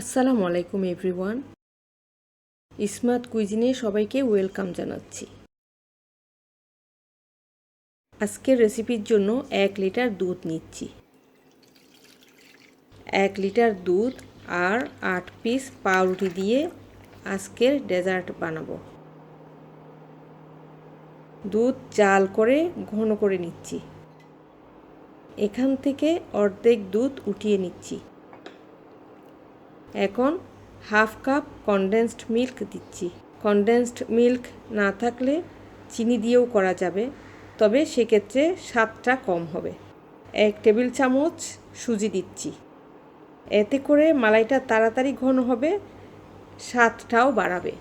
আসসালামু আলাইকুম, এভরিওয়ান। ইসমাত কুইজিনে সবাইকে ওয়েলকাম জানাচ্ছি। আজকের রেসিপির জন্য এক লিটার দুধ নিচ্ছি। এক লিটার দুধ আর আট পিস পাউরুটি দিয়ে আজকের ডেজার্ট বানাবো। দুধ জাল করে ঘন করে নিচ্ছি। এখান থেকে অর্ধেক দুধ উঠিয়ে নিচ্ছি। এখন হাফ কাপ কনডেন্সড মিল্ক দিচ্ছি। কনডেন্সড মিল্ক না থাকলে চিনি দিয়েও করা যাবে, তবে সেক্ষেত্রে স্বাদটা কম হবে। এক টেবিল চামচ সুজি দিচ্ছি। এতে করে মালাইটা তাড়াতাড়ি ঘন হবে, স্বাদটাও বাড়াবে।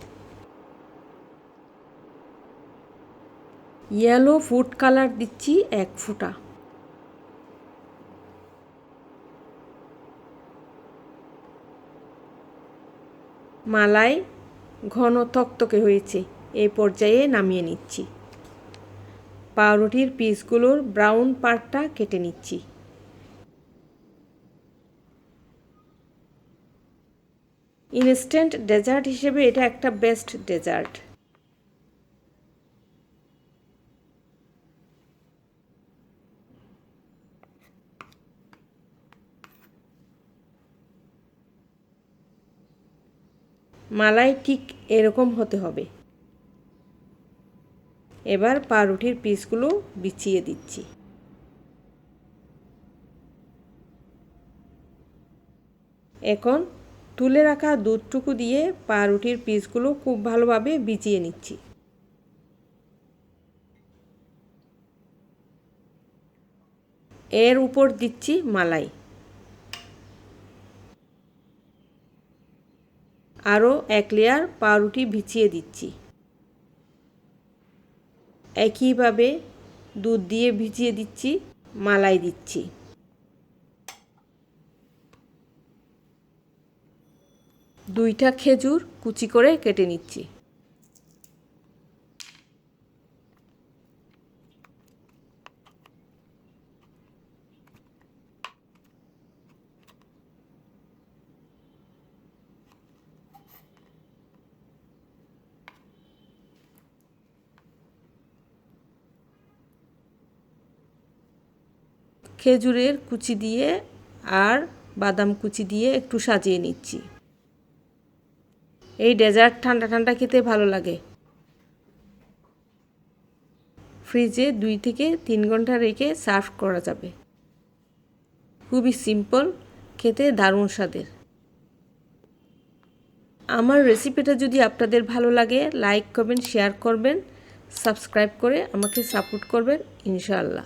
ইয়েলো ফুড কালার দিচ্ছি এক ফুটা। মালাই ঘন তক্তকে হয়েছে। এই পর্যায়ে নামিয়ে নিচ্ছি। পাউরুটির পিসগুলোর ব্রাউন পার্টটা কেটে নিচ্ছি। ইনস্ট্যান্ট ডেজার্ট হিসেবে এটা একটা বেস্ট ডেজার্ট। মালাই ঠিক এরকম হতে হবে। এবার পাউরুটির পিসগুলো বিছিয়ে দিচ্ছি। এখন তুলে রাখা দুধটুকু দিয়ে পাউরুটির পিসগুলো খুব ভালোভাবে বিছিয়ে নিচ্ছি। এর উপর দিচ্ছি মালাই। আরও এক লেয়ার পাউরুটি ভিজিয়ে দিচ্ছি। একইভাবে দুধ দিয়ে ভিজিয়ে দিচ্ছি, মালাই দিচ্ছি। দুইটা খেজুর কুচি করে কেটে নিচ্ছি। খেজুরের কুচি দিয়ে আর বাদাম কুচি দিয়ে একটু সাজিয়ে নিচ্ছি। এই ডেজার্ট ঠান্ডা ঠান্ডা খেতে ভালো লাগে। ফ্রিজে দুই থেকে তিন ঘণ্টা রেখে সার্ভ করা যাবে। খুবই সিম্পল, খেতে দারুণ স্বাদের। আমার রেসিপিটা যদি আপনাদের ভালো লাগে, লাইক করবেন শেয়ার করবেন, সাবস্ক্রাইব করে আমাকে সাপোর্ট করবেন, ইনশাআল্লাহ।